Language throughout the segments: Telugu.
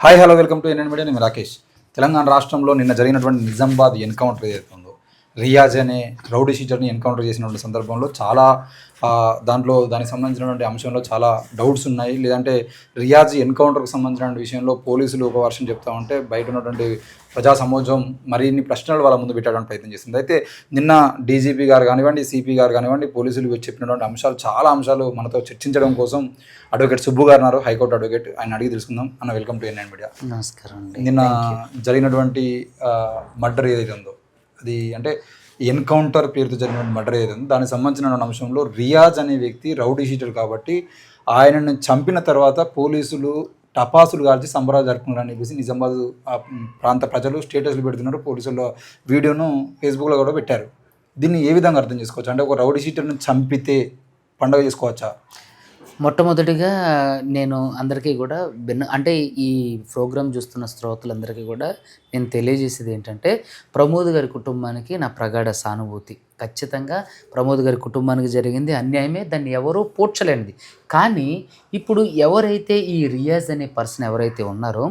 Hi hello welcome to N N media Rakesh. Telangana రాష్ట్రంలో నిన్న జరిగినటువంటి నిజామాబాద్ ఎన్కౌంటర్ ఏదైతే రియాజ్ అనే రౌడీ షీటర్ని ఎన్కౌంటర్ చేసినటువంటి సందర్భంలో చాలా దాంట్లో దానికి సంబంధించినటువంటి అంశంలో చాలా డౌట్స్ ఉన్నాయి. లేదంటే రియాజ్ ఎన్కౌంటర్కి సంబంధించిన విషయంలో పోలీసులు ఒక వర్షం చెప్తా ఉంటే బయట ఉన్నటువంటి ప్రజా సమాజం మరిన్ని ప్రశ్నలు వాళ్ళ ముందు పెట్టడానికి ప్రయత్నం చేసింది అయితే నిన్న డీజీపీ గారు కానివ్వండి సిపి గారు కానివ్వండి పోలీసులు చెప్పినటువంటి అంశాలు చాలా అంశాలు మనతో చర్చించడం కోసం అడ్వకేట్ సుబ్బు గారు ఉన్నారు హైకోర్టు అడ్వకేట్. ఆయన అడిగి తెలుసుకుందాం. అన్న వెల్కమ్ టు ఎన్ఎన్ మీడియా. నమస్కారం నిన్న జరిగినటువంటి మర్డర్ ఏదైతే ఉందో అది అంటే ఎన్కౌంటర్ పేరుతో జరిగిన మర్డర్ ఏదో దానికి సంబంధించిన అంశంలో రియాజ్ అనే వ్యక్తి రౌడీ షీటర్ కాబట్టి ఆయనను చంపిన తర్వాత పోలీసులు టపాసులు కాల్చి సంబరాలు జరుపుకున్నారని చెప్పేసి నిజామాబాద్ ఆ ప్రాంత ప్రజలు స్టేటస్లు పెడుతున్నారు. పోలీసుల వీడియోను ఫేస్బుక్లో కూడా పెట్టారు. దీన్ని ఏ విధంగా అర్థం చేసుకోవచ్చు? అంటే ఒక రౌడీ షీటర్ను చంపితే పండగ చేసుకోవచ్చా? మొట్టమొదటిగా నేను అందరికీ కూడా భిన్న అంటే ఈ ప్రోగ్రాం చూస్తున్న శ్రోతలందరికీ కూడా నేను తెలియజేసేది ఏంటంటే ప్రమోద్ గారి కుటుంబానికి నా ప్రగాఢ సానుభూతి. ఖచ్చితంగా ప్రమోద్ గారి కుటుంబానికి జరిగింది అన్యాయమే దాన్ని ఎవరూ పోడ్చలేనిది. కానీ ఇప్పుడు ఎవరైతే ఈ రియాజ్ అనే పర్సన్ ఎవరైతే ఉన్నారో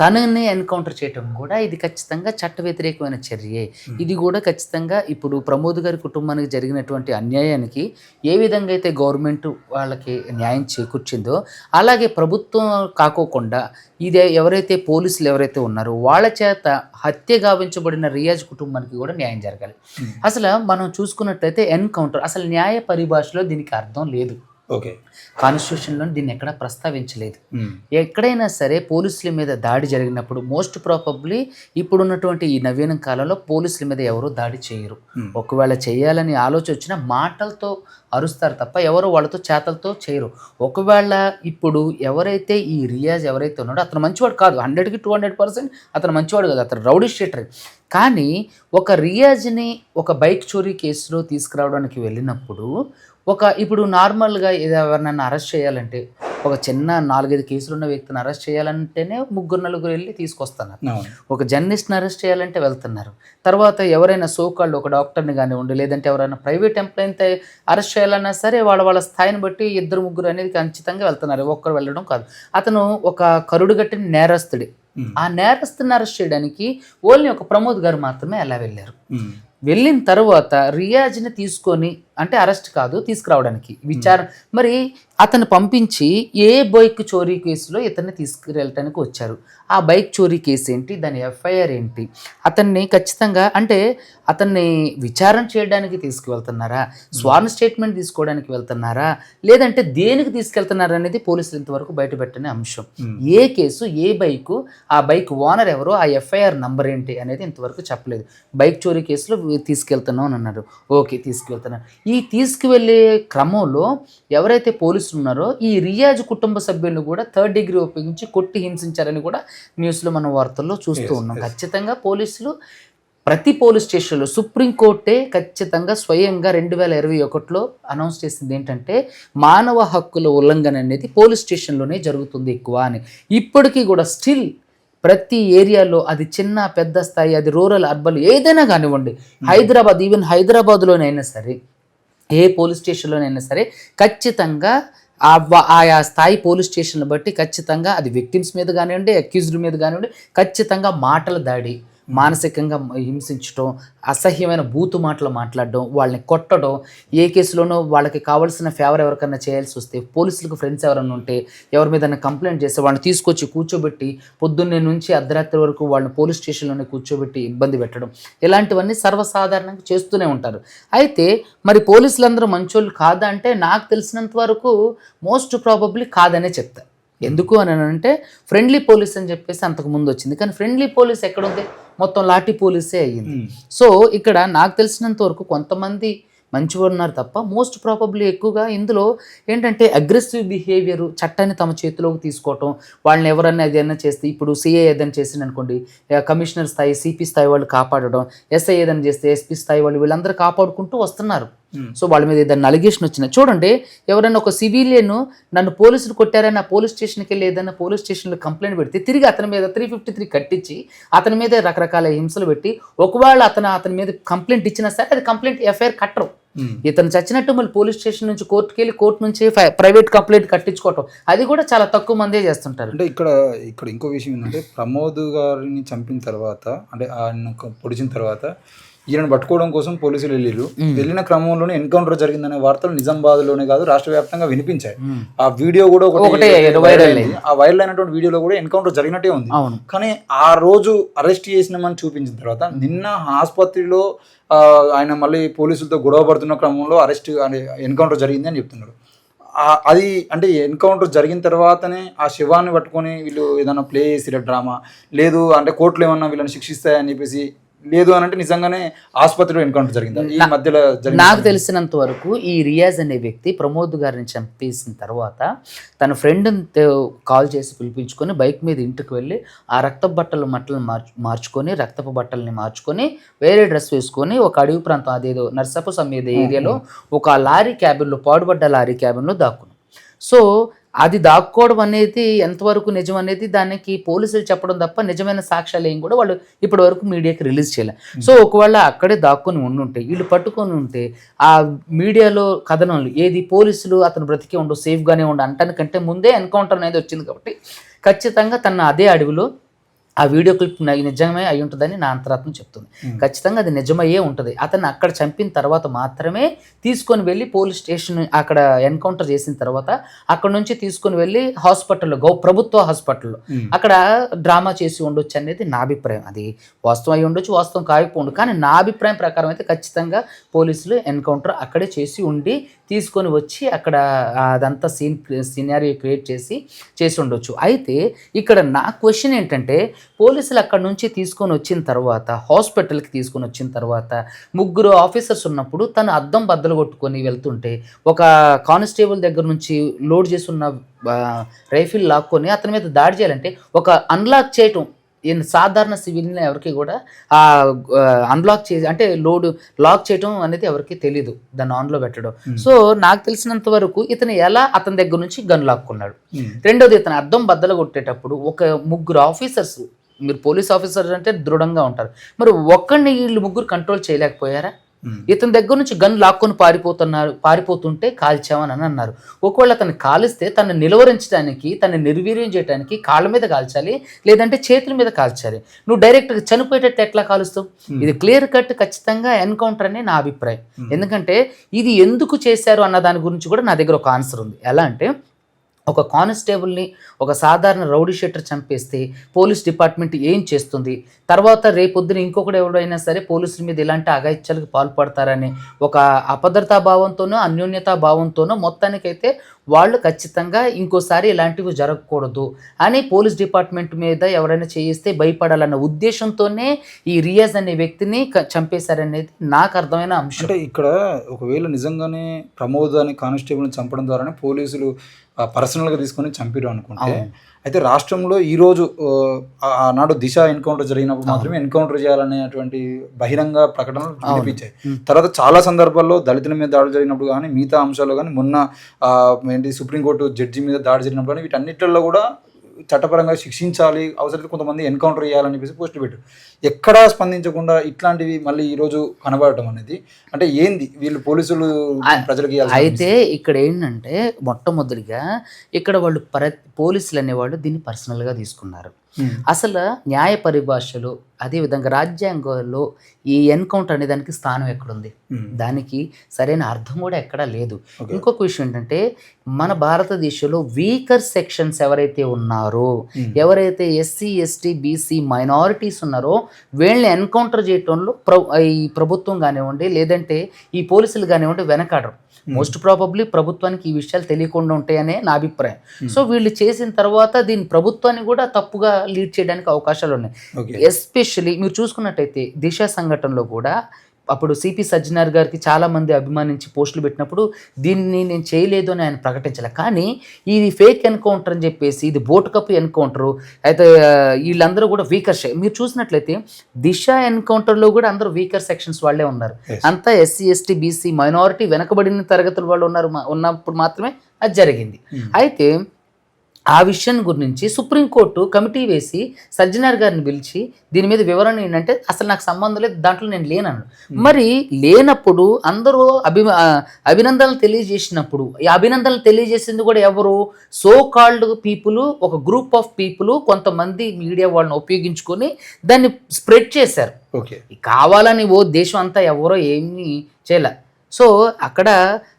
తనని ఎన్కౌంటర్ చేయటం కూడా ఇది ఖచ్చితంగా చట్ట వ్యతిరేకమైన చర్యే ఇది కూడా ఖచ్చితంగా ఇప్పుడు ప్రమోద్ గారి కుటుంబానికి జరిగినటువంటి అన్యాయానికి ఏ విధంగా అయితే గవర్నమెంట్ వాళ్ళకి న్యాయం చేకూర్చిందో అలాగే ప్రభుత్వం కాకోకుండా ఇదే ఎవరైతే పోలీసులు ఎవరైతే ఉన్నారో వాళ్ళ చేత హత్య గావించబడిన రియాజ్ కుటుంబానికి కూడా న్యాయం జరగాలి. అసలు మనం చూసుకున్నట్లయితే ఎన్కౌంటర్ అసలు న్యాయ పరిభాషలో దీనికి అర్థం లేదు. ఓకే. కాన్స్టిట్యూషన్లో దీన్ని ఎక్కడా ప్రస్తావించలేదు. ఎక్కడైనా సరే పోలీసుల మీద దాడి జరిగినప్పుడు మోస్ట్ ప్రాబబ్లీ ఇప్పుడున్నటువంటి ఈ నవీన కాలంలో పోలీసుల మీద ఎవరు దాడి చేయరు. ఒకవేళ చేయాలని ఆలోచన వచ్చినా మాటలతో అరుస్తారు తప్ప ఎవరు వాళ్ళతో చేతలతో చేయరు. ఒకవేళ ఇప్పుడు ఎవరైతే ఈ రియాజ్ ఎవరైతే ఉన్నాడో అతను మంచివాడు కాదు. హండ్రెడ్కి టూ హండ్రెడ్ పర్సెంట్ అతను మంచివాడు కాదు. అతను రౌడీ షీటర్. కానీ ఒక రియాజ్ని ఒక బైక్ చోరీ కేసులో తీసుకురావడానికి వెళ్ళినప్పుడు ఒక ఇప్పుడు నార్మల్గా ఎవరినైనా అరెస్ట్ చేయాలంటే ఒక చిన్న నాలుగైదు కేసులు ఉన్న వ్యక్తిని అరెస్ట్ చేయాలంటేనే ముగ్గురు నలుగురు వెళ్ళి తీసుకొస్తున్నారు. ఒక జర్నలిస్ట్ని అరెస్ట్ చేయాలంటే వెళ్తున్నారు. తర్వాత ఎవరైనా సోకాళ్ళు ఒక డాక్టర్ని కానివ్వండి లేదంటే ఎవరైనా ప్రైవేట్ ఎంప్లాయీని అరెస్ట్ చేయాలన్నా సరే వాళ్ళ వాళ్ళ స్థాయిని బట్టి ఇద్దరు ముగ్గురు అనేది ఖచ్చితంగా వెళ్తున్నారు. ఒక్కరు వెళ్ళడం కాదు. అతను ఒక కరుడు గట్టిన నేరస్తుడే. ఆ నేరస్తుని అరెస్ట్ చేయడానికి ఓన్లీ ఒక ప్రమోద్ గారు మాత్రమే అలా వెళ్ళారు. వెళ్ళిన తర్వాత రియాజ్ని తీసుకొని అంటే అరెస్ట్ కాదు తీసుకురావడానికి విచారణ మరి అతను పంపించి ఏ బైక్ చోరీ కేసులో ఇతన్ని తీసుకువెళ్ళటానికి వచ్చారు. ఆ బైక్ చోరీ కేసు ఏంటి? దాని ఎఫ్ఐఆర్ ఏంటి? అతన్ని ఖచ్చితంగా అంటే అతన్ని విచారణ చేయడానికి తీసుకువెళ్తున్నారా? స్వాన్ స్టేట్మెంట్ తీసుకోవడానికి వెళ్తున్నారా? లేదంటే దేనికి తీసుకెళ్తున్నారా అనేది పోలీసులు ఇంతవరకు బయటపెట్టని అంశం. Hmm. ఏ కేసు ఏ బైకు ఆ బైక్ ఓనర్ ఎవరో ఆ ఎఫ్ఐఆర్ నంబర్ ఏంటి అనేది ఇంతవరకు చెప్పలేదు. బైక్ చోరీ కేసులో తీసుకెళ్తున్నాం అని అన్నారు. ఓకే తీసుకెళ్తున్నారు ఈ తీసుకువెళ్ళే క్రమంలో ఎవరైతే పోలీసులు ఉన్నారో ఈ రియాజ్ కుటుంబ సభ్యులను కూడా థర్డ్ డిగ్రీ ఉపయోగించి కొట్టి హింసించారని కూడా న్యూస్లో మనం వార్తల్లో చూస్తూ ఉన్నాం. ఖచ్చితంగా పోలీసులు ప్రతి పోలీస్ స్టేషన్లో సుప్రీంకోర్టే ఖచ్చితంగా స్వయంగా రెండు వేల ఇరవై ఒకటిలో అనౌన్స్ చేసింది ఏంటంటే మానవ హక్కుల ఉల్లంఘన అనేది పోలీస్ స్టేషన్లోనే జరుగుతుంది ఎక్కువ అని. ఇప్పటికీ కూడా స్టిల్ ప్రతి ఏరియాలో అది చిన్న పెద్ద స్థాయి అది రూరల్ అర్బన్ ఏదైనా కానివ్వండి హైదరాబాద్ ఈవెన్ హైదరాబాద్లోనైనా సరే ఏ పోలీస్ స్టేషన్లోనైనా సరే ఖచ్చితంగా ఆయా స్థాయి పోలీస్ స్టేషన్లు బట్టి ఖచ్చితంగా అది విక్టిమ్స్ మీద కానివ్వండి అక్యూజ్డ్ మీద కానివ్వండి ఖచ్చితంగా మాటల దాడి. మానసికంగా హింసించడం అసహ్యమైన బూతు మాటలు మాట్లాడడం వాళ్ళని కొట్టడం ఏ కేసులోనో వాళ్ళకి కావాల్సిన ఫేవర్ ఎవరికైనా చేయాల్సి వస్తే పోలీసులకు ఫ్రెండ్స్ ఎవరైనా ఉంటే ఎవరి మీద కంప్లైంట్ చేస్తే వాళ్ళని తీసుకొచ్చి కూర్చోబెట్టి పొద్దున్నే నుంచి అర్ధరాత్రి వరకు వాళ్ళని పోలీస్ స్టేషన్లోనే కూర్చోబెట్టి ఇబ్బంది పెట్టడం. ఇలాంటివన్నీ సర్వసాధారణంగా చేస్తూనే ఉంటారు. అయితే మరి పోలీసులందరూ మంచోళ్ళు కాదా అంటే నాకు తెలిసినంత వరకు మోస్ట్ ప్రాబబ్లీ కాదనే చెప్తా ఎందుకు అని అంటే ఫ్రెండ్లీ పోలీస్ అని చెప్పేసి అంతకు ముందు వచ్చింది. కానీ ఫ్రెండ్లీ పోలీస్ ఎక్కడ ఉంది మొత్తం లాఠీ పోలీసే అయ్యింది. సో ఇక్కడ నాకు తెలిసినంత వరకు కొంతమంది మంచివారు ఉన్నారు తప్ప మోస్ట్ ప్రాబబ్లీ ఎక్కువగా ఇందులో ఏంటంటే అగ్రెసివ్ బిహేవియర్ చట్టాన్ని తమ చేతిలోకి తీసుకోవటం వాళ్ళని ఎవరన్నా ఏదైనా చేస్తే ఇప్పుడు సిఏ ఏదైనా చేసింది అనుకోండి కమిషనర్ స్థాయి సిపి స్థాయి వాళ్ళు కాపాడడం ఎస్ఐ ఏదైనా చేస్తే ఎస్పీ స్థాయి వాళ్ళు వీళ్ళందరూ కాపాడుకుంటూ వస్తున్నారు. సో వాళ్ళ మీద ఏదైనా అలిగేషన్ వచ్చినా చూడండి ఎవరైనా ఒక సివిలియన్ నన్ను పోలీసులు కొట్టారని ఆ పోలీస్ స్టేషన్కి వెళ్ళి ఏదైనా పోలీస్ స్టేషన్లో కంప్లైంట్ పెడితే తిరిగి అతని మీద త్రీ ఫిఫ్టీ త్రీ కట్టించి అతని మీద రకరకాల హింసలు పెట్టి ఒకవేళ అతను అతని మీద కంప్లైంట్ ఇచ్చినా సరే అది కంప్లైంట్ ఎఫ్ఐఆర్ కట్టరు. Hmm. ఇతను చచ్చినట్టు మళ్ళీ పోలీస్ స్టేషన్ నుంచి కోర్టుకి వెళ్ళి కోర్టు నుంచి ప్రైవేట్ కంప్లైంట్ కట్టించుకోవటం అది కూడా చాలా తక్కువ మందే చేస్తుంటారు. అంటే ఇక్కడ ఇక్కడ ఇంకో విషయం ఏంటంటే ప్రమోద్ గారిని చంపిన తర్వాత అంటే ఆయన పొడిచిన తర్వాత ఈయనను పట్టుకోవడం కోసం పోలీసులు వెళ్ళిరు వెళ్ళిన క్రమంలోనే ఎన్కౌంటర్ జరిగిందనే వార్తలు నిజామాబాద్లోనే కాదు రాష్ట్ర వ్యాప్తంగా వినిపించాయి. ఆ వీడియో కూడా ఒకటి. ఆ వైరల్ అయినటువంటి వీడియోలో కూడా ఎన్కౌంటర్ జరిగినట్టే ఉంది. కానీ ఆ రోజు అరెస్ట్ చేసినామని చూపించిన తర్వాత నిన్న ఆసుపత్రిలో ఆయన మళ్ళీ పోలీసులతో గొడవ పడుతున్న క్రమంలో అరెస్ట్ అంటే ఎన్కౌంటర్ జరిగింది అని చెప్తున్నారు అది అంటే ఎన్కౌంటర్ జరిగిన తర్వాతనే ఆ శివాన్ని పట్టుకొని వీళ్ళు ఏదైనా ప్లే చేసిర డ్రామా? లేదు అంటే కోర్టులు ఏమన్నా వీళ్ళని శిక్షిస్తాయని చెప్పేసి లేదు అని అంటే నిజంగానే ఆసుపత్రిలో ఎన్కౌంటర్ జరిగింది? ఈ మధ్యలో నాకు తెలిసినంత వరకు ఈ రియాజ్ అనే వ్యక్తి ప్రమోద్ గారిని చంపేసిన తర్వాత తన ఫ్రెండ్ని కాల్ చేసి పిలిపించుకొని బైక్ మీద ఇంటికి వెళ్ళి ఆ రక్తపు బట్టలు మట్టలు మార్చు మార్చుకొని రక్తపు బట్టల్ని మార్చుకొని వేరే డ్రెస్ వేసుకొని ఒక అడవి ప్రాంతం అదేదో నర్సపు సమేద ఏరియాలో ఒక లారీ క్యాబిన్లో పాడుబడ్డ లారీ క్యాబిన్లో దాక్కును సో అది దాక్కోవడం అనేది ఎంతవరకు నిజం అనేది దానికి పోలీసులు చెప్పడం తప్ప నిజమైన సాక్ష్యాలు ఏం కూడా వాళ్ళు ఇప్పటి వరకు మీడియాకి రిలీజ్ చేయలే. సో ఒకవేళ అక్కడే దాక్కుని ఉండుంటే వీళ్ళు పట్టుకొని ఉంటే ఆ మీడియాలో కథనాలు ఏది పోలీసులు అతను బ్రతికే ఉండు సేఫ్గానే ఉండు అంటానికంటే ముందే ఎన్కౌంటర్ అనేది వచ్చింది కాబట్టి ఖచ్చితంగా తన అదే అడవిలో ఆ వీడియో క్లిప్ నిజమే అయి ఉంటుందని నా అంతరాత్మ చెప్తుంది. ఖచ్చితంగా అది నిజమయ్యే ఉంటుంది. అతన్ని అక్కడ చంపిన తర్వాత మాత్రమే తీసుకొని వెళ్ళి పోలీస్ స్టేషన్ అక్కడ ఎన్కౌంటర్ చేసిన తర్వాత అక్కడ నుంచి తీసుకొని వెళ్ళి హాస్పిటల్లో గౌ ప్రభుత్వ హాస్పిటల్లో. అక్కడ డ్రామా చేసి ఉండొచ్చు అనేది నా అభిప్రాయం. అది వాస్తవం అయి ఉండొచ్చు వాస్తవం కాకపోండు కానీ నా అభిప్రాయం ప్రకారం అయితే ఖచ్చితంగా పోలీసులు ఎన్కౌంటర్ అక్కడే చేసి ఉండి తీసుకొని వచ్చి అక్కడ అదంతా సీన్ సినారియో క్రియేట్ చేసి చేసి ఉండొచ్చు. అయితే ఇక్కడ నా క్వశ్చన్ ఏంటంటే పోలీసులు అక్కడ నుంచి తీసుకొని వచ్చిన తర్వాత హాస్పిటల్కి తీసుకొని వచ్చిన తర్వాత ముగ్గురు ఆఫీసర్స్ ఉన్నప్పుడు తను అద్దం బద్దలు కొట్టుకొని వెళ్తుంటే ఒక కానిస్టేబుల్ దగ్గర నుంచి లోడ్ చేసి ఉన్న రైఫిల్ లాక్కొని అతని మీద దాడి చేయాలంటే ఒక అన్లాక్ చేయటం ఈయన సాధారణ సివిల్ని ఎవరికి కూడా ఆ అన్లాక్ చేసి అంటే లోడ్ లాక్ చేయటం అనేది ఎవరికి తెలియదు దాన్ని ఆన్లో పెట్టడం సో నాకు తెలిసినంత వరకు ఇతను ఎలా అతని దగ్గర నుంచి గన్ లాక్కున్నాడు Hmm. రెండోది ఇతను అద్దం బద్దలు కొట్టేటప్పుడు ఒక ముగ్గురు ఆఫీసర్స్ మీరు పోలీస్ ఆఫీసర్ అంటే దృఢంగా ఉంటారు మరి ఒక్కడిని వీళ్ళు ముగ్గురు కంట్రోల్ చేయలేకపోయారా Hmm. ఇతని దగ్గర నుంచి గన్ లాక్కొని పారిపోతున్నారు పారిపోతుంటే కాల్చామని అని అన్నారు. ఒకవేళ అతను కాలిస్తే తను నిలువరించడానికి తను నిర్వీర్యం చేయడానికి కాళ్ళ మీద కాల్చాలి లేదంటే చేతుల మీద కాల్చాలి. నువ్వు డైరెక్ట్గా చనిపోయేటట్టు ఎట్లా కాలుస్తావు? ఇది క్లియర్ కట్ ఖచ్చితంగా ఎన్కౌంటర్ అనే నా అభిప్రాయం. ఎందుకంటే ఇది ఎందుకు చేశారు అన్న దాని గురించి కూడా నా దగ్గర ఒక ఆన్సర్ ఉంది. ఎలా అంటే ఒక కానిస్టేబుల్ని ఒక సాధారణ రౌడీ షెటర్ చంపేస్తే పోలీస్ డిపార్ట్మెంట్ ఏం చేస్తుంది? తర్వాత రేపొద్దున ఇంకొకటి ఎవడైనా సరే పోలీసుల మీద ఇలాంటి అగాయిత్యాలకు పాల్పడతారని ఒక అభద్రతా భావంతోనో అన్యోన్యతా భావంతోనో మొత్తానికైతే వాళ్ళు ఖచ్చితంగా ఇంకోసారి ఇలాంటివి జరగకూడదు. అని పోలీస్ డిపార్ట్మెంట్ మీద ఎవరైనా చేయిస్తే భయపడాలన్న ఉద్దేశంతోనే ఈ రియాజ్ అనే వ్యక్తిని క- చంపేశారనేది నాకు అర్థమైన అంశం. అంటే ఇక్కడ ఒకవేళ నిజంగానే ప్రమోద్ అనే కానిస్టేబుల్ని చంపడం ద్వారానే పోలీసులు పర్సనల్గా తీసుకొని చంపిరు అనుకుంటే. అయితే రాష్ట్రంలో ఈరోజు ఆ, ఆనాడు దిశ ఎన్కౌంటర్ జరిగినప్పుడు మాత్రమే ఎన్కౌంటర్ చేయాలనేటువంటి బహిరంగ ప్రకటనలు వినిపించాయి. తర్వాత చాలా సందర్భాల్లో దళితుల మీద దాడి జరిగినప్పుడు కానీ మిగతా అంశాలు కానీ మొన్న ఏంటి సుప్రీంకోర్టు జడ్జి మీద దాడి జరిగినప్పుడు కానీ వీటన్నిటిలో కూడా చట్టపరంగా శిక్షించాలి అవసరమైతే కొంతమంది ఎన్కౌంటర్ చేయాలని చెప్పేసి పోస్టులు పెట్టారు. ఎక్కడా స్పందించకుండా ఇట్లాంటివి మళ్ళీ ఈరోజు కనబడటం అనేది అంటే ఏంది వీళ్ళు పోలీసులు ప్రజలకు అయితే ఇక్కడ ఏంటంటే మొట్టమొదటిగా ఇక్కడ వాళ్ళు పర పోలీసులు అనేవాళ్ళు దీన్ని పర్సనల్గా తీసుకున్నారు. అసలు న్యాయ పరిభాషలో అదేవిధంగా రాజ్యాంగంలో ఈ ఎన్కౌంటర్ అనే దానికి స్థానం ఎక్కడుంది. దానికి సరైన అర్థం కూడా ఎక్కడా లేదు. ఇంకొక విషయం ఏంటంటే మన భారతదేశంలో వీకర్ సెక్షన్స్ ఎవరైతే ఉన్నారో. ఎవరైతే ఎస్సీ ఎస్టీ బీసీ మైనారిటీస్ ఉన్నారో వీళ్ళని ఎన్కౌంటర్ చేయటంలో ప్ర ఈ ప్రభుత్వం కానివ్వండి లేదంటే ఈ పోలీసులు కానివ్వండి వెనకాడరు. మోస్ట్ ప్రాబబ్లీ ప్రభుత్వానికి ఈ విషయాలు తెలియకుండా ఉంటాయనే నా అభిప్రాయం. సో వీళ్ళు చేసిన తర్వాత దీని ప్రభుత్వాన్ని కూడా తప్పుగా లీడ్ చేయడానికి అవకాశాలు ఉన్నాయి. ఎస్పెషలీ మీరు చూసుకున్నట్టయితే దిశ సంఘటనలో కూడా అప్పుడు సిపి సజ్జనార్ గారికి చాలా మంది అభిమానించి పోస్టులు పెట్టినప్పుడు దీన్ని నేను చేయలేదు అని ఆయన ప్రకటించాలి కానీ ఇది ఫేక్ ఎన్కౌంటర్ అని చెప్పేసి ఇది బోటు కప్పు ఎన్కౌంటర్ అయితే వీళ్ళందరూ కూడా వీకర్ మీరు చూసినట్లయితే దిశ ఎన్కౌంటర్లో కూడా అందరూ వీకర్ సెక్షన్స్ వాళ్ళే ఉన్నారు. అంతా ఎస్సీ ఎస్టీ బీసీ మైనారిటీ వెనకబడిన తరగతుల వాళ్ళు ఉన్నారు ఉన్నప్పుడు మాత్రమే అది జరిగింది Hmm. అయితే ఆ విషయం గురించి సుప్రీంకోర్టు కమిటీ వేసి సజ్జనార్ గారిని పిలిచి దీని మీద వివరణ ఏంటంటే అసలు నాకు సంబంధం లేదు దాంట్లో నేను లేనను మరి లేనప్పుడు అందరూ అభి అభినందనలు తెలియజేసినప్పుడు ఈ అభినందనలు తెలియజేసింది కూడా ఎవరు? సో కాల్డ్ పీపుల్ ఒక గ్రూప్ ఆఫ్ పీపుల్ కొంతమంది మీడియా వాళ్ళని ఉపయోగించుకొని దాన్ని స్ప్రెడ్ చేశారు. ఓకే. కావాలని ఓ దేశం అంతా ఎవరో ఏమీ చేయలే. సో అక్కడ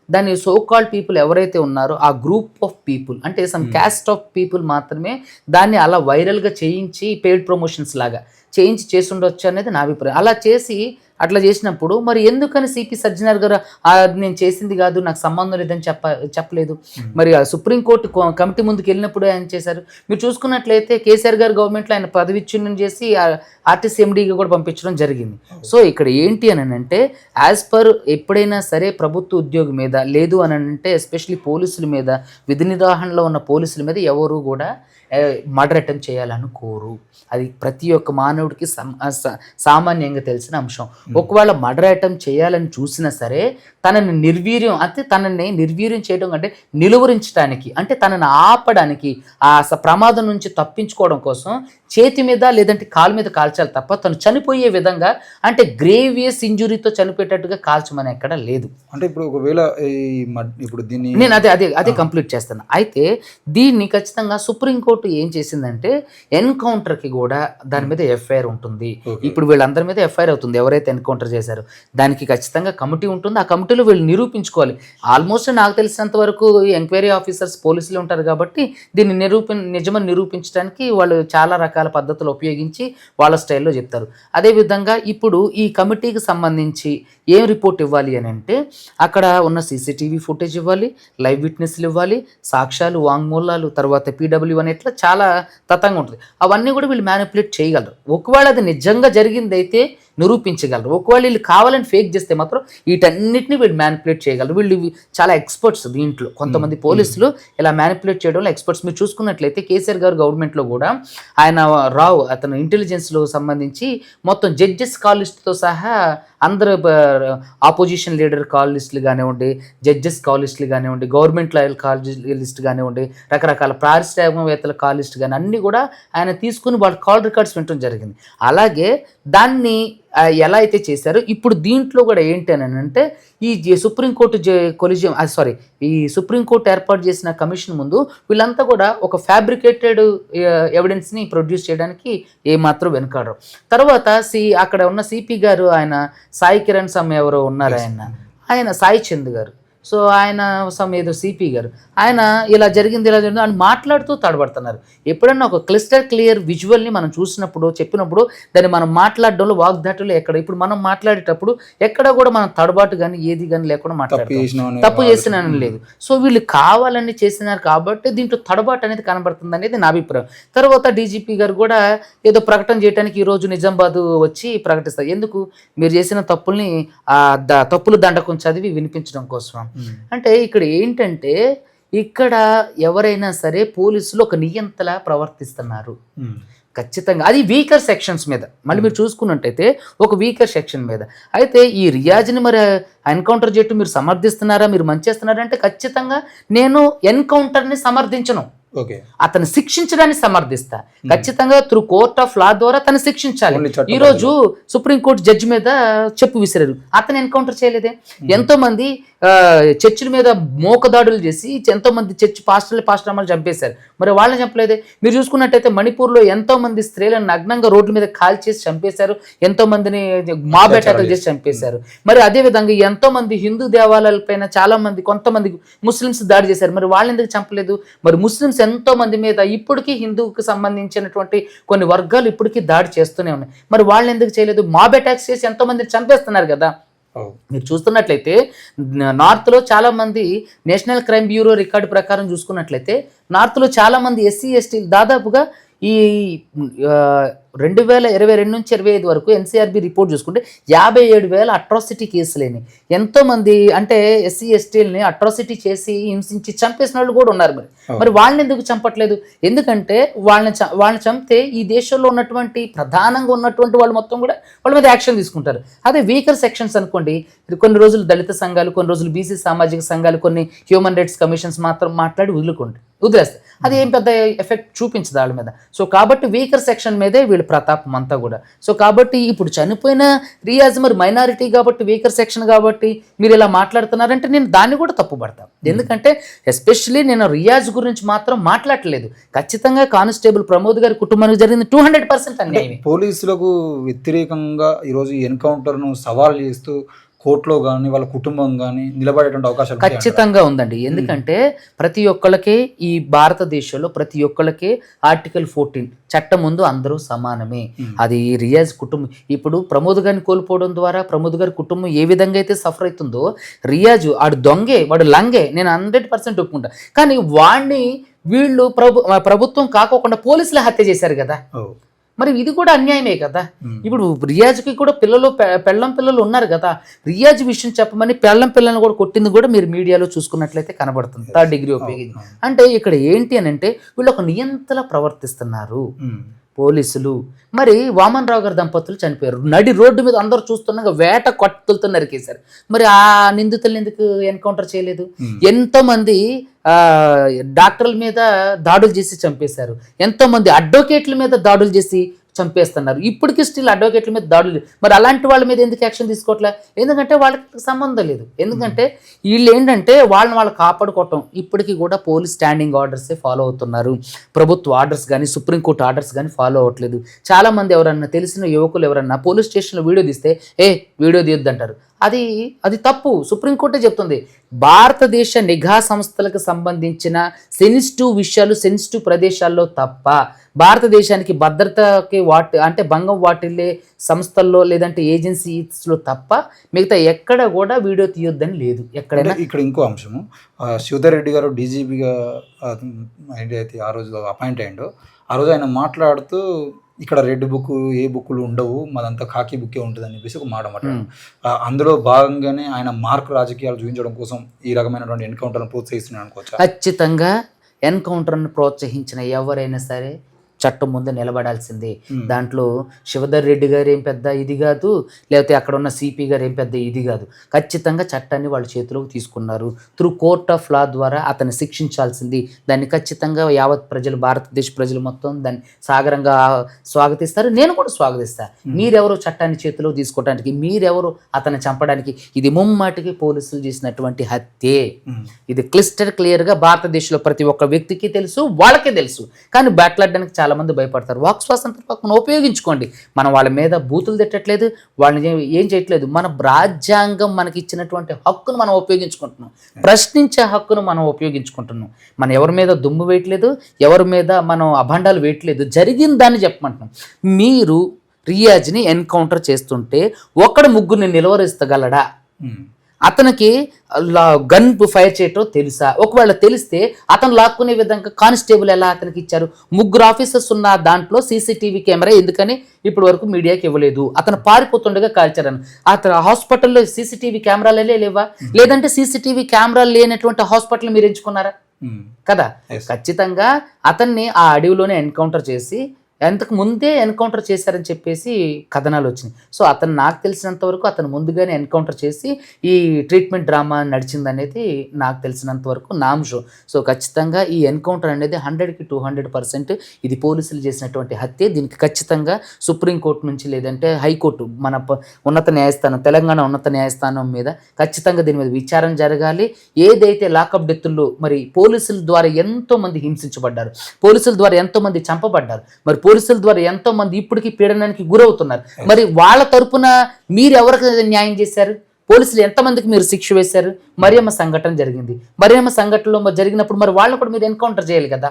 దాని సో కాల్డ్ పీపుల్ ఎవరైతే ఉన్నారో ఆ గ్రూప్ ఆఫ్ పీపుల్ అంటే సమ్ క్యాస్ట్ ఆఫ్ పీపుల్ మాత్రమే దాన్ని అలా వైరల్గా చేయించి పెయిడ్ ప్రమోషన్స్ లాగా చేయించి చేసి ఉండొచ్చు అనేది నా అభిప్రాయం. అలా చేసి అట్లా చేసినప్పుడు మరి ఎందుకని సిపి సజ్జనార్ గారు "ఆ, నేను చేసింది కాదు నాకు సంబంధం లేదని చెప్ప చెప్పలేదు? మరి ఆ సుప్రీంకోర్టు కమిటీ ముందుకు వెళ్ళినప్పుడు ఆయన చేశారు. మీరు చూసుకున్నట్లయితే కేసీఆర్ గారు గవర్నమెంట్లో ఆయన పదవి విచ్ఛిన్నం చేసి ఆర్టీసీ ఎండీగా కూడా పంపించడం జరిగింది. సో ఇక్కడ ఏంటి అని అంటే యాజ్ పర్ ఎప్పుడైనా సరే ప్రభుత్వ ఉద్యోగి మీద లేదు అని అంటే ఎస్పెషలీ పోలీసుల మీద విధి నిర్వహణలో ఉన్న పోలీసుల మీద ఎవరు కూడా మర్డర్ అటెంప్ట్ చేయాలనుకోరు అది ప్రతి ఒక్క మానవుడికి సామాన్యంగా తెలిసిన అంశం. ఒకవేళ మర్డర్ అటెంప్ట్ చేయాలని చూసినా సరే తనని నిర్వీర్యం అంటే తనని నిర్వీర్యం చేయడం అంటే నిలువరించడానికి అంటే తనని ఆపడానికి ఆ స- ప్రమాదం నుంచి తప్పించుకోవడం కోసం చేతి మీద లేదంటే కాలు మీద కాల్చాలి తప్ప తను చనిపోయే విధంగా అంటే గ్రేవియస్ ఇంజురీతో చనిపోయేటట్టుగా కాల్చమని ఎక్కడ లేదు. అంటే ఇప్పుడు ఒకవేళ ఇప్పుడు దీన్ని నేను అదే అదే అదే కంప్లీట్ చేస్తాను. అయితే దీన్ని ఖచ్చితంగా సుప్రీంకోర్టు ఏం చేసిందంటే ఎన్కౌంటర్కి కూడా దాని మీద ఎఫ్ఐఆర్ ఉంటుంది. ఇప్పుడు వీళ్ళందరి మీద ఎఫ్ఐఆర్ అవుతుంది. ఎవరైతే ఎన్కౌంటర్ చేశారో దానికి ఖచ్చితంగా కమిటీ ఉంటుంది. ఆ కమిటీలో వీళ్ళు నిరూపించుకోవాలి. ఆల్మోస్ట్ నాకు తెలిసినంత వరకు ఎంక్వైరీ ఆఫీసర్స్ పోలీసులు ఉంటారు కాబట్టి దీన్ని నిరూపి నిజమని నిరూపించడానికి వాళ్ళు చాలా రకాల పద్ధతులు ఉపయోగించి వాళ్ళ స్టైల్లో చెప్తారు. అదేవిధంగా ఇప్పుడు ఈ కమిటీకి సంబంధించి ఏం రిపోర్ట్ ఇవ్వాలి అని అంటే అక్కడ ఉన్న సీసీటీవీ ఫుటేజ్ ఇవ్వాలి లైవ్ విట్నెస్లు ఇవ్వాలి సాక్ష్యాలు వాంగ్మూలాలు తర్వాత పీడబ్ల్యూ అని ఇట్లా చాలా తతంగా ఉంటుంది. అవన్నీ కూడా వీళ్ళు మ్యానిపులేట్ చేయగలరు. ఒకవేళ అది నిజంగా జరిగిందైతే నిరూపించగలరు. ఒకవేళ వీళ్ళు కావాలని ఫేక్ చేస్తే మాత్రం వీటన్నిటిని వీళ్ళు మ్యానిపులేట్ చేయగలరు. వీళ్ళు చాలా ఎక్స్పర్ట్స్ దీంట్లో. కొంతమంది పోలీసులు ఇలా మ్యానిపులేట్ చేయడంలో ఎక్స్పర్ట్స్ మీరు చూసుకున్నట్లయితే కేసీఆర్ గారు గవర్నమెంట్లో కూడా ఆయన రావు అతను ఇంటెలిజెన్స్లో సంబంధించి మొత్తం జడ్జెస్ కాల్ లిస్ట్తో సహా అందరు ఆపోజిషన్ లీడర్ కాల్ లిస్టులు కానివ్వండి జడ్జెస్ కాల్ లిస్టులు కానివ్వండి గవర్నమెంట్ లాయల్ కాల్ లిస్ట్ కానివ్వండి రకరకాల పారిశ్రామికవేత్తల కాల్ లిస్ట్ కానీ అన్నీ కూడా ఆయన తీసుకుని వాళ్ళ కాల్ రికార్డ్స్ వినటం జరిగింది. అలాగే దాన్ని ఎలా అయితే చేశారో ఇప్పుడు దీంట్లో కూడా ఏంటి అని అంటే ఈ సుప్రీంకోర్టు జే కొలిజియం సారీ ఈ సుప్రీంకోర్టు ఏర్పాటు చేసిన కమిషన్ ముందు వీళ్ళంతా కూడా ఒక ఫ్యాబ్రికేటెడ్ ఎవిడెన్స్ని ప్రొడ్యూస్ చేయడానికి ఏమాత్రం వెనకాడరు. తర్వాత సి అక్కడ ఉన్న సిపి గారు ఆయన సాయి కిరణ్ సమ్ ఎవరో ఉన్నారు ఆయన ఆయన సాయి చంద్ గారు. సో ఆయన సమ్ ఏదో సిపి గారు. ఆయన ఇలా జరిగింది ఇలా జరిగింది అని మాట్లాడుతూ తడబడుతున్నారు. ఎప్పుడన్నా ఒక క్లిస్టర్ క్లియర్ విజువల్ని మనం చూసినప్పుడు చెప్పినప్పుడు దాన్ని మనం మాట్లాడడంలో వాగ్దాటులు ఎక్కడ? ఇప్పుడు మనం మాట్లాడేటప్పుడు ఎక్కడ కూడా మనం తడబాటు కానీ ఏది కానీ లేకుండా తప్పు మాట్లాడతాం. చేసినామని తప్పు చేసిన లేదు. సో వీళ్ళు కావాలని చేసినారు కాబట్టి దీంట్లో తడబాటు అనేది కనబడుతుంది అనేది నా అభిప్రాయం. తర్వాత డీజీపీ గారు కూడా ఏదో ప్రకటన చేయడానికి ఈరోజు నిజామాబాద్ వచ్చి ప్రకటిస్తారు. ఎందుకు? మీరు చేసిన తప్పుల్ని ఆ తప్పులు దండకం చదివి వినిపించడం కోసం. అంటే ఇక్కడ ఏంటంటే ఇక్కడ ఎవరైనా సరే పోలీసులు ఒక నియంతలా ప్రవర్తిస్తున్నారు. ఖచ్చితంగా. అది వీకర్ సెక్షన్స్ మీద. మళ్ళీ మీరు చూసుకున్నట్టయితే ఒక వీకర్ సెక్షన్ మీద. అయితే ఈ రియాజ్ని మరి ఎన్కౌంటర్ చేయటం మీరు సమర్థిస్తున్నారా మీరు మంచి చేస్తున్నారా అంటే ఖచ్చితంగా నేను ఎన్కౌంటర్ని సమర్థించను. ఓకే. అతను శిక్షించడాన్ని సమర్థిస్తా. ఖచ్చితంగా త్రూ కోర్ట్ ఆఫ్ లా ద్వారా తను శిక్షించాలి. ఈ రోజు సుప్రీంకోర్టు జడ్జి మీద చెప్పు విసిరారు. అతను ఎన్కౌంటర్ చేయలేదే. ఎంతో మంది చర్చిల మీద మోకదాడులు చేసి ఎంతో మంది చర్చ్ పాస్టర్లు పాస్టర్లు చంపేశారు. మరి వాళ్ళని చంపలేదే? మీరు చూసుకున్నట్టయితే మణిపూర్లో ఎంతో మంది స్త్రీలను నగ్నంగా రోడ్ల మీద కాల్ చేసి చంపేశారు. ఎంతో మందిని మాబ్ అటాకులు చేసి చంపేశారు. మరి అదే విధంగా ఎంతో మంది హిందూ దేవాలయాలపైన చాలా మంది కొంతమంది ముస్లిమ్స్ దాడి చేశారు. మరి వాళ్ళని ఎందుకు చంపలేదు? మరి ముస్లిమ్స్ ఎంతో మంది మీద ఇప్పటికీ హిందూకి సంబంధించినటువంటి కొన్ని వర్గాలు ఇప్పటికీ దాడి చేస్తూనే ఉన్నాయి. మరి వాళ్ళని ఎందుకు చేయలేదు? మాబ్ అటాక్స్ చేసి ఎంతో మందిని చంపేస్తున్నారు కదా. మీరు చూస్తున్నట్లయితే నార్త్లో చాలామంది నేషనల్ క్రైమ్ బ్యూరో రికార్డు ప్రకారం చూసుకున్నట్లయితే నార్త్లో చాలామంది ఎస్సీ ఎస్టీ దాదాపుగా ఈ రెండు వేల ఇరవై రెండు నుంచి ఇరవై ఐదు వరకు ఎన్సీఆర్బి రిపోర్ట్ చూసుకుంటే యాభై ఏడు వేల అట్రాసిటీ కేసులేని ఎంతోమంది అంటే ఎస్సీ ఎస్టీలని అట్రాసిటీ చేసి హింసించి చంపేసిన వాళ్ళు కూడా ఉన్నారు మరి. మరి వాళ్ళని ఎందుకు చంపట్లేదు? ఎందుకంటే వాళ్ళని చ- వాళ్ళని చంపితే ఈ దేశంలో ఉన్నటువంటి ప్రధానంగా ఉన్నటువంటి వాళ్ళు మొత్తం కూడా వాళ్ళ మీద యాక్షన్ తీసుకుంటారు. అదే వీకర్ సెక్షన్స్ అనుకోండి. కొన్ని రోజులు దళిత సంఘాలు కొన్ని రోజులు బీసీ సామాజిక సంఘాలు కొన్ని హ్యూమన్ రైట్స్ కమిషన్స్ మాత్రం మాట్లాడి వదులుకోండి. వదిలేస్తాయి. అది ఏం పెద్ద ఎఫెక్ట్ చూపించదు వాళ్ళ మీద. సో కాబట్టి వీకర్ సెక్షన్ మీదే వీళ్ళ ప్రతాపం అంతా కూడా. సో కాబట్టి ఇప్పుడు చనిపోయిన రియాజ్ మరి మైనారిటీ కాబట్టి వీకర్ సెక్షన్ కాబట్టి మీరు ఇలా మాట్లాడుతున్నారంటే నేను దాన్ని కూడా తప్పుపడతాను ఎందుకంటే ఎస్పెషలీ నేను రియాజ్ గురించి మాత్రం మాట్లాడలేదు. ఖచ్చితంగా కానిస్టేబుల్ ప్రమోద్ గారి కుటుంబానికి జరిగింది టూ హండ్రెడ్ పర్సెంట్ పోలీసులకు వ్యతిరేకంగా ఈరోజు ఎన్కౌంటర్ను సవాల్ చేస్తూ కోర్టులో కానీ వాళ్ళ కుటుంబం కానీ నిలబడేటువంటి అంటారా? ఖచ్చితంగా ఉందండి ఎందుకంటే ప్రతి ఒక్కళ్ళకే ఈ భారతదేశంలో ప్రతి ఒక్కళ్ళకే ఆర్టికల్ ఫోర్టీన్ చట్టం ముందు అందరూ సమానమే. అది రియాజ్ కుటుంబం ఇప్పుడు ప్రమోద్ గారిని కోల్పోవడం ద్వారా ప్రమోద్ గారి కుటుంబం ఏ విధంగా అయితే సఫర్ అవుతుందో రియాజు వాడు దొంగే వాడు లంగే నేను హండ్రెడ్ పర్సెంట్ ఒప్పుకుంటా కానీ వాడిని వీళ్ళు ప్రభు ప్రభుత్వం కాకోకుండా పోలీసులు హత్య చేశారు కదా. మరి ఇది కూడా అన్యాయమే కదా. ఇప్పుడు రియాజ్కి కూడా పిల్లలు పెళ్ళం పిల్లలు ఉన్నారు కదా రియాజ్ విషయం చెప్పమని పెళ్ళం పిల్లల్ని కూడా కొట్టింది కూడా మీరు మీడియాలో చూసుకున్నట్లయితే కనబడుతుంది థర్డ్ డిగ్రీ ఉపయోగించి. అంటే ఇక్కడ ఏంటి అని అంటే వీళ్ళు ఒక నియంతలా ప్రవర్తిస్తున్నారు. పోలీసులు. మరి వామన్ రావు గారి దంపతులు చనిపోయారు. నడి రోడ్డు మీద అందరూ చూస్తుండగా వేట కట్టులతో నరికేశారు. మరి ఆ నిందితుల్ని ఎందుకు ఎన్కౌంటర్ చేయలేదు? ఉమ్. ఎంతో మంది ఆ, డాక్టర్ల మీద దాడులు చేసి చంపేశారు. ఎంతో మంది అడ్వకేట్ల మీద దాడులు చేసి చంపేస్తున్నారు. ఇప్పటికీ స్టిల్ అడ్వకేట్ల మీద దాడులు మరి అలాంటి వాళ్ళ మీద ఎందుకు యాక్షన్ తీసుకోవట్లే? ఎందుకంటే వాళ్ళకి సంబంధం లేదు. ఎందుకంటే వీళ్ళు ఏంటంటే వాళ్ళని వాళ్ళు కాపాడుకోవటం. ఇప్పటికీ కూడా పోలీస్ స్టాండింగ్ ఆర్డర్సే ఫాలో అవుతున్నారు. ప్రభుత్వ ఆర్డర్స్ కానీ సుప్రీంకోర్టు ఆర్డర్స్ కానీ ఫాలో అవ్వట్లేదు. చాలా మంది ఎవరన్నా తెలిసిన యువకులు ఎవరన్నా పోలీస్ స్టేషన్లో వీడియో తీస్తే ఏ వీడియో తీయొద్దంటారు. అది అది తప్పు. సుప్రీంకోర్టే చెప్తుంది. భారతదేశ నిఘా సంస్థలకు సంబంధించిన సెన్సిటివ్ విషయాలు సెన్సిటివ్ ప్రదేశాల్లో తప్ప భారతదేశానికి భద్రతకి వాటి అంటే భంగం వాటిల్లే సంస్థల్లో లేదంటే ఏజెన్సీస్లో తప్ప మిగతా ఎక్కడ కూడా వీడియో తీయొద్దని లేదు. ఎక్కడైనా ఇక్కడ ఇంకో అంశము. శివధర్ రెడ్డి గారు డీజీపీగా అయితే ఆ రోజు అపాయింట్ అయ్యిండో. ఆ రోజు ఆయన మాట్లాడుతూ ఇక్కడ రెడ్ బుక్ ఏ బుక్లు ఉండవు మాదంతా కాకి బుక్కే ఉంటుంది అని చెప్పేసి ఒక మాట ఆ, అందులో భాగంగానే ఆయన మార్క్ రాజకీయాలు చూపించడం కోసం ఈ రకమైనటువంటి ఎన్కౌంటర్ను ప్రోత్సహిస్తున్నాడు అనుకోవచ్చా ఖచ్చితంగా ఎన్కౌంటర్ను ప్రోత్సహించిన ఎవరైనా సరే చట్టం ముందు నిలబడాల్సిందే. దాంట్లో శివధర్ రెడ్డి గారు ఏం పెద్ద ఇది కాదు లేకపోతే అక్కడ ఉన్న సిపి గారు ఏం పెద్ద ఇది కాదు. ఖచ్చితంగా చట్టాన్ని వాళ్ళ చేతిలోకి తీసుకున్నారు. త్రూ కోర్ట్ ఆఫ్ లా ద్వారా అతన్ని శిక్షించాల్సింది. దాన్ని ఖచ్చితంగా యావత్ ప్రజలు భారతదేశ ప్రజలు మొత్తం దాన్ని సాగరంగా స్వాగతిస్తారు. నేను కూడా స్వాగతిస్తాను మీరెవరు చట్టాన్ని చేతిలో తీసుకోవడానికి మీరెవరు అతన్ని చంపడానికి ఇది ముమ్మాటికి పోలీసులు చేసినటువంటి హత్యే. ఇది క్లిస్టర్ క్లియర్గా భారతదేశంలో ప్రతి ఒక్క వ్యక్తికి తెలుసు వాళ్ళకే తెలుసు. కానీ బ్యాట్లాడడానికి చాలా మంది భయపడతారు. వాక్ స్వాతంత్ర హక్కును ఉపయోగించుకోండి. మనం వాళ్ళ మీద బూతులు తిట్టట్లేదు వాళ్ళని ఏం- చేయట్లేదు. మన రాజ్యాంగం మనకి ఇచ్చినటువంటి హక్కును మనం ఉపయోగించుకుంటున్నాం. ప్రశ్నించే హక్కును మనం ఉపయోగించుకుంటున్నాం. మనం ఎవరి మీద దుమ్ము వేయట్లేదు ఎవరి మీద మనం అభండాలు వేయట్లేదు. జరిగిన దాన్ని చెప్పమంటున్నాం. మీరు రియాజ్ని ఎన్కౌంటర్ చేస్తుంటే ఒక్కడ ముగ్గురిని నిలువరిస్తగలడా? అతనికి గన్ ఫైర్ చేయటం తెలుసా? ఒకవేళ తెలిస్తే అతను లాక్కునే విధంగా కానిస్టేబుల్ ఎలా అతనికి ఇచ్చారు? ముగ్గురు ఆఫీసర్స్ ఉన్న దాంట్లో సీసీటీవీ కెమెరా ఎందుకని ఇప్పటి వరకు మీడియాకి ఇవ్వలేదు. అతను పారిపోతుండగా కాల్చారని. అతను హాస్పిటల్లో సీసీటీవీ కెమెరాలే లేవా? లేదంటే సీసీటీవీ కెమెరాలు లేనటువంటి హాస్పిటల్ మీరు ఎంచుకున్నారా. కదా. ఖచ్చితంగా అతన్ని ఆ అడవిలోనే ఎన్కౌంటర్ చేసి ఎంతకు ముందే ఎన్కౌంటర్ చేశారని చెప్పేసి కథనాలు వచ్చినాయి. సో అతను నాకు తెలిసినంత వరకు అతను ముందుగానే ఎన్కౌంటర్ చేసి ఈ ట్రీట్మెంట్ డ్రామా నడిచిందనేది నాకు తెలిసినంత వరకు సో ఖచ్చితంగా ఈ ఎన్కౌంటర్ అనేది హండ్రెడ్కి టూ హండ్రెడ్ పర్సెంట్ ఇది పోలీసులు చేసినటువంటి హత్య. దీనికి ఖచ్చితంగా సుప్రీంకోర్టు నుంచి లేదంటే హైకోర్టు మన ఉన్నత న్యాయస్థానం తెలంగాణ ఉన్నత న్యాయస్థానం మీద ఖచ్చితంగా దీని మీద విచారణ జరగాలి. ఏదైతే లాకప్ డెత్తుల్లో మరి పోలీసుల ద్వారా ఎంతో మంది హింసించబడ్డారు పోలీసుల ద్వారా ఎంతోమంది చంపబడ్డారు మరి పోలీసుల ద్వారా ఎంతో మంది ఇప్పటికీ పీడనానికి గురవుతున్నారు. మరి వాళ్ళ తరపున మీరు ఎవరికి న్యాయం చేశారు? పోలీసులు ఎంతమందికి మీరు శిక్ష వేశారు? మరియమ్మ సంఘటన జరిగింది. మరియమ్మ సంఘటనలో మరి జరిగినప్పుడు మరి వాళ్ళు కూడా మీరు ఎన్కౌంటర్ చేయాలి కదా?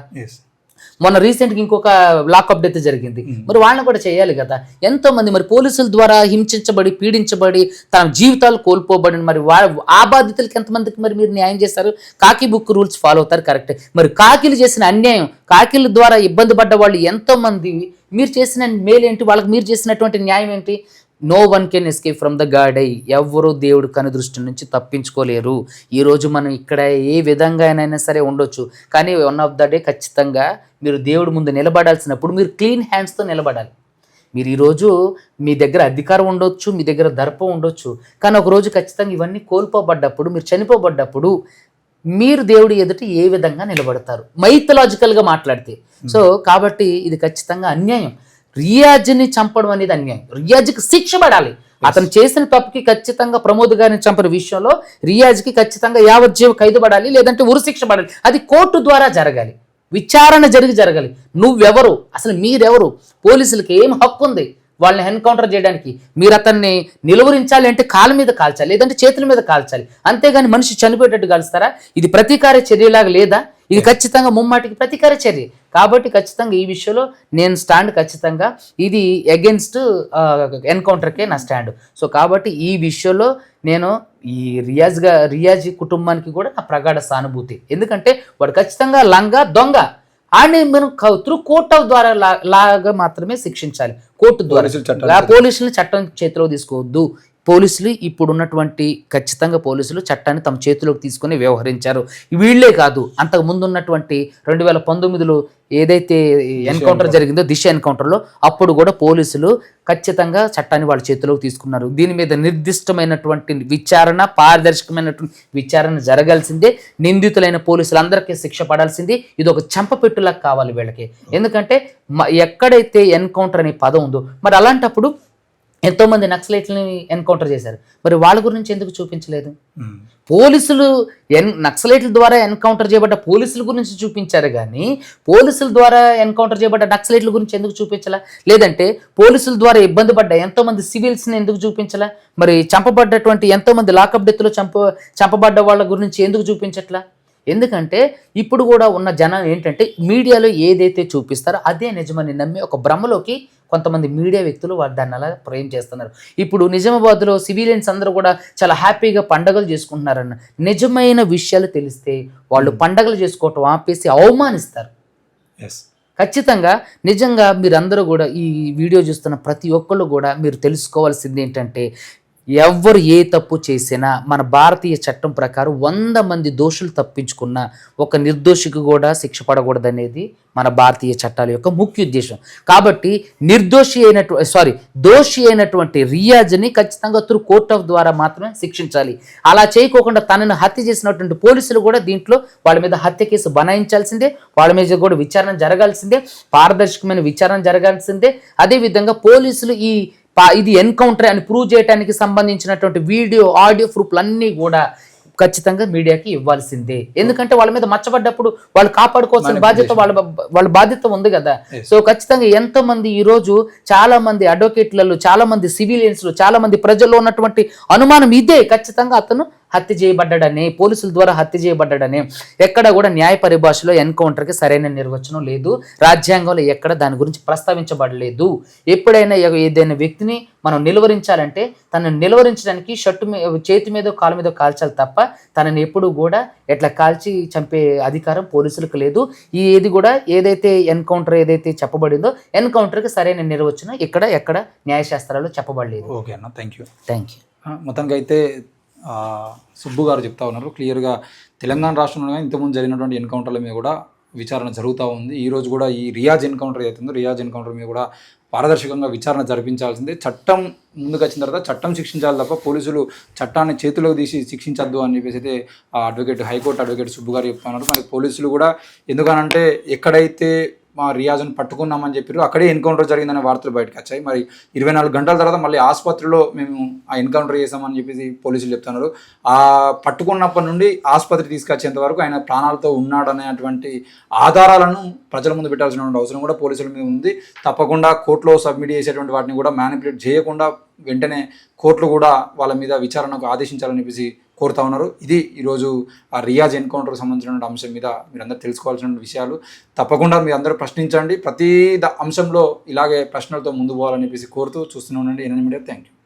మొన్న రీసెంట్గా ఇంకొక లాకప్ డెత్ జరిగింది. మరి వాళ్ళని కూడా చేయాలి కదా. ఎంతో మంది మరి పోలీసుల ద్వారా హింసించబడి పీడించబడి తన జీవితాలు కోల్పోబడి మరి ఆ బాధితులకి ఎంతమందికి మరి మీరు న్యాయం చేస్తారు కాకి బుక్ రూల్స్ ఫాలో అవుతారు కరెక్టే. మరి కాకిలు చేసిన అన్యాయం కాకిల ద్వారా ఇబ్బంది పడ్డ వాళ్ళు ఎంతో మంది మీరు చేసిన మేలు ఏంటి వాళ్ళకి మీరు చేసినటువంటి న్యాయం ఏంటి? No one can escape from the god I ఎవ్వరూ దేవుడు కను దృష్టి నుంచి తప్పించుకోలేరు. ఈరోజు మనం ఇక్కడ ఏ విధంగా అయినా సరే ఉండొచ్చు. కానీ వన్ ఆఫ్ ద డే ఖచ్చితంగా మీరు దేవుడి ముందు నిలబడాల్సినప్పుడు మీరు క్లీన్ హ్యాండ్స్తో నిలబడాలి. మీరు ఈరోజు మీ దగ్గర అధికారం ఉండొచ్చు మీ దగ్గర దర్పం ఉండొచ్చు. కానీ ఒక రోజు ఖచ్చితంగా ఇవన్నీ కోల్పోబడ్డప్పుడు మీరు చనిపోబడ్డప్పుడు మీరు దేవుడి ఎదుట ఏ విధంగా నిలబడతారు? మైథలాజికల్గా మాట్లాడితే. సో కాబట్టి ఇది ఖచ్చితంగా అన్యాయం. రియాజ్ని చంపడం అనేది అన్యాయం. రియాజ్కి శిక్ష పడాలి. అతను చేసిన తప్పుకి ఖచ్చితంగా ప్రమోద్ గారిని చంపిన విషయంలో రియాజ్కి ఖచ్చితంగా యావజ్జీవ ఖైదు పడాలి లేదంటే ఉరిశిక్ష పడాలి. అది కోర్టు ద్వారా జరగాలి. విచారణ జరిగి జరగాలి. నువ్వెవరు? అసలు మీరెవరు? పోలీసులకి ఏం హక్కు ఉంది? వాళ్ళని ఎన్కౌంటర్ చేయడానికి మీరు అతన్ని నిలువరించాలి అంటే కాళ్ళ మీద కాల్చాలి లేదంటే చేతుల మీద కాల్చాలి. అంతేగాని మనిషి చనిపోయేటట్టు కాల్స్తారా? ఇది ప్రతీకార చర్యలాగా లేదా? ఇది ఖచ్చితంగా ముమ్మాటికి ప్రతీకార చర్య. కాబట్టి ఖచ్చితంగా ఈ విషయంలో నేను స్టాండ్ ఖచ్చితంగా. ఇది అగెన్స్ట్ ఎన్కౌంటర్కే నా స్టాండ్ సో కాబట్టి ఈ విషయంలో నేను ఈ రియాజ్గా రియాజ్ కుటుంబానికి కూడా నా ప్రగాఢ సానుభూతి. ఎందుకంటే వాడు ఖచ్చితంగా లంగా దొంగ. ఆడిని మనం త్రూ కోర్ట్ ఆఫ్ ద్వారా లాగా మాత్రమే శిక్షించాలి. కోర్టు ద్వారా. పోలీసులు చట్టం చేతిలో తీసుకోవద్దు. పోలీసులు ఇప్పుడున్నటువంటి ఖచ్చితంగా పోలీసులు చట్టాన్ని తమ చేతిలోకి తీసుకొని వ్యవహరించారు. వీళ్ళే కాదు అంతకు ముందు ఉన్నటువంటి రెండు వేల పంతొమ్మిదిలో ఏదైతే ఎన్కౌంటర్ జరిగిందో దిశ ఎన్కౌంటర్లో అప్పుడు కూడా పోలీసులు ఖచ్చితంగా చట్టాన్ని వాళ్ళ చేతిలోకి తీసుకున్నారు. దీని మీద నిర్దిష్టమైనటువంటి విచారణ పారదర్శకమైనటువంటి విచారణ జరగాల్సిందే. నిందితులైన పోలీసులందరికీ శిక్ష పడాల్సిందే. ఇది ఒక చెంపపెట్టులాగా కావాలి వీళ్ళకి. ఎందుకంటే మ- ఎక్కడైతే ఎన్కౌంటర్ అనే పదం ఉందో మరి అలాంటప్పుడు ఎంతోమంది నక్సలైట్లని ఎన్కౌంటర్ చేశారు. మరి వాళ్ళ గురించి ఎందుకు చూపించలేదు. పోలీసులు ఎన్ నక్సలైట్ల ద్వారా ఎన్కౌంటర్ చేయబడ్డ పోలీసుల గురించి చూపించారు కానీ పోలీసుల ద్వారా ఎన్కౌంటర్ చేయబడ్డ నక్సలైట్ల గురించి ఎందుకు చూపించలా? లేదంటే పోలీసుల ద్వారా ఇబ్బంది పడ్డ ఎంతోమంది సివిల్స్ని ఎందుకు చూపించలా? మరి చంపబడ్డటువంటి ఎంతోమంది లాకప్ డెత్లో చంప చంపబడ్డ వాళ్ళ గురించి ఎందుకు చూపించట్లా? ఎందుకంటే ఇప్పుడు కూడా ఉన్న జనం ఏంటంటే మీడియాలో ఏదైతే చూపిస్తారో అదే నిజమని నమ్మి ఒక భ్రమలోకి కొంతమంది మీడియా వ్యక్తులు వారు దాన్ని అలా ప్రేమ్ చేస్తున్నారు. ఇప్పుడు నిజామాబాద్లో సివిలియన్స్ అందరూ కూడా చాలా హ్యాపీగా పండగలు చేసుకుంటున్నారన్న నిజమైన విషయాలు తెలిస్తే వాళ్ళు పండగలు చేసుకోవటం ఆపేసి అవమానిస్తారు. ఎస్ ఖచ్చితంగా నిజంగా మీరందరూ కూడా ఈ వీడియో చూస్తున్న ప్రతి ఒక్కళ్ళు కూడా మీరు తెలుసుకోవాల్సింది ఏంటంటే ఎవ్వరు ఏ తప్పు చేసినా మన భారతీయ చట్టం ప్రకారం వంద మంది దోషులు తప్పించుకున్న ఒక నిర్దోషికి కూడా శిక్ష పడకూడదనేది మన భారతీయ చట్టాల యొక్క ముఖ్య ఉద్దేశం. కాబట్టి నిర్దోషి అయినటు సారీ దోషి అయినటువంటి రియాజ్ని ఖచ్చితంగా త్రూ కోర్ట్ ఆఫ్ ద్వారా మాత్రమే శిక్షించాలి. అలా చేయకోకుండా తనను హత్య చేసినటువంటి పోలీసులు కూడా దీంట్లో వాళ్ళ మీద హత్య కేసు బనాయించాల్సిందే వాళ్ళ మీద కూడా విచారణ జరగాల్సిందే పారదర్శకమైన విచారణ జరగాల్సిందే. అదేవిధంగా పోలీసులు ఈ ఇది ఎన్కౌంటర్ అని ప్రూవ్ చేయడానికి సంబంధించినటువంటి వీడియో ఆడియో ప్రూఫ్లు అన్నీ కూడా ఖచ్చితంగా మీడియాకి ఇవ్వాల్సిందే. ఎందుకంటే వాళ్ళ మీద మచ్చబడ్డప్పుడు వాళ్ళు కాపాడుకోవాల్సిన బాధ్యత వాళ్ళ వాళ్ళ బాధ్యత ఉంది కదా. సో ఖచ్చితంగా ఎంతో మంది ఈ రోజు చాలా మంది అడ్వకేట్లలో చాలా మంది సివిలియన్స్ చాలా మంది ప్రజల్లో ఉన్నటువంటి అనుమానం ఇదే. ఖచ్చితంగా అతను హత్య చేయబడ్డాడని పోలీసుల ద్వారా హత్య చేయబడ్డాడని ఎక్కడ కూడా న్యాయ పరిభాషలో ఎన్కౌంటర్కి సరైన నిర్వచనం లేదు. రాజ్యాంగంలో ఎక్కడ దాని గురించి ప్రస్తావించబడలేదు. ఎప్పుడైనా ఏదైనా వ్యక్తిని మనం నిలువరించాలంటే తనను నిలువరించడానికి షర్టు చేతి మీద కాలు మీద కాల్చాలి తప్ప తనని ఎప్పుడు కూడా ఎట్లా కాల్చి చంపే అధికారం పోలీసులకు లేదు. ఈ ఏది కూడా ఏదైతే ఎన్కౌంటర్ ఏదైతే చెప్పబడిందో ఎన్కౌంటర్కి సరైన నిర్వచనం ఇక్కడ ఎక్కడ న్యాయశాస్త్రాల్లో చెప్పబడలేదు. ఓకే అన్న థ్యాంక్ యూ థ్యాంక్ యూ మొత్తానికి అయితే సుబ్బు గారు చెప్తా ఉన్నారు. క్లియర్గా తెలంగాణ రాష్ట్రంలో కానీ ఇంతకుముందు జరిగినటువంటి ఎన్కౌంటర్ల మీద కూడా విచారణ జరుగుతూ ఉంది. ఈరోజు కూడా ఈ రియాజ్ ఎన్కౌంటర్ అవుతుందో రియాజ్ ఎన్కౌంటర్ మీద కూడా పారదర్శకంగా విచారణ జరిపించాల్సిందే. చట్టం ముందుకు వచ్చిన తర్వాత చట్టం శిక్షించాలి తప్ప పోలీసులు చట్టాన్ని చేతిలోకి తీసి శిక్షించద్దు అని చెప్పేసి అయితే అడ్వకేట్ హైకోర్టు అడ్వకేట్ సుబ్బు గారు చెప్తున్నారు మరి పోలీసులు కూడా ఎందుకనంటే ఎక్కడైతే మా రియాజ్ను పట్టుకున్నామని చెప్పారు అక్కడే ఎన్కౌంటర్ జరిగిందనే వార్తలు బయటకు వచ్చాయి. మరి ఇరవై నాలుగు గంటల తర్వాత మళ్ళీ ఆసుపత్రిలో మేము ఆ ఎన్కౌంటర్ చేసామని చెప్పేసి పోలీసులు చెప్తున్నారు. ఆ పట్టుకున్నప్పటి నుండి ఆసుపత్రి తీసుకొచ్చేంత వరకు ఆయన ప్రాణాలతో ఉన్నాడనేటువంటి ఆధారాలను ప్రజల ముందు పెట్టాల్సిన అవసరం కూడా పోలీసుల మీద ఉంది. తప్పకుండా కోర్టులో సబ్మిట్ చేసేటువంటి వాటిని కూడా మ్యానిపులేట్ చేయకుండా వెంటనే కోర్టులు కూడా వాళ్ళ మీద విచారణకు ఆదేశించాలని చెప్పేసి కోరుతా ఉన్నారు. ఇది ఈరోజు ఆ రియాజ్ ఎన్కౌంటర్కి సంబంధించిన అంశం మీద మీరందరూ తెలుసుకోవాల్సిన విషయాలు. తప్పకుండా మీరు అందరూ ప్రశ్నించండి. ప్రతి అంశంలో ఇలాగే ప్రశ్నలతో ముందు పోవాలని చెప్పేసి కోరుతూ చూస్తూనే ఉండండి ఎన్ని మీడియా. Thank you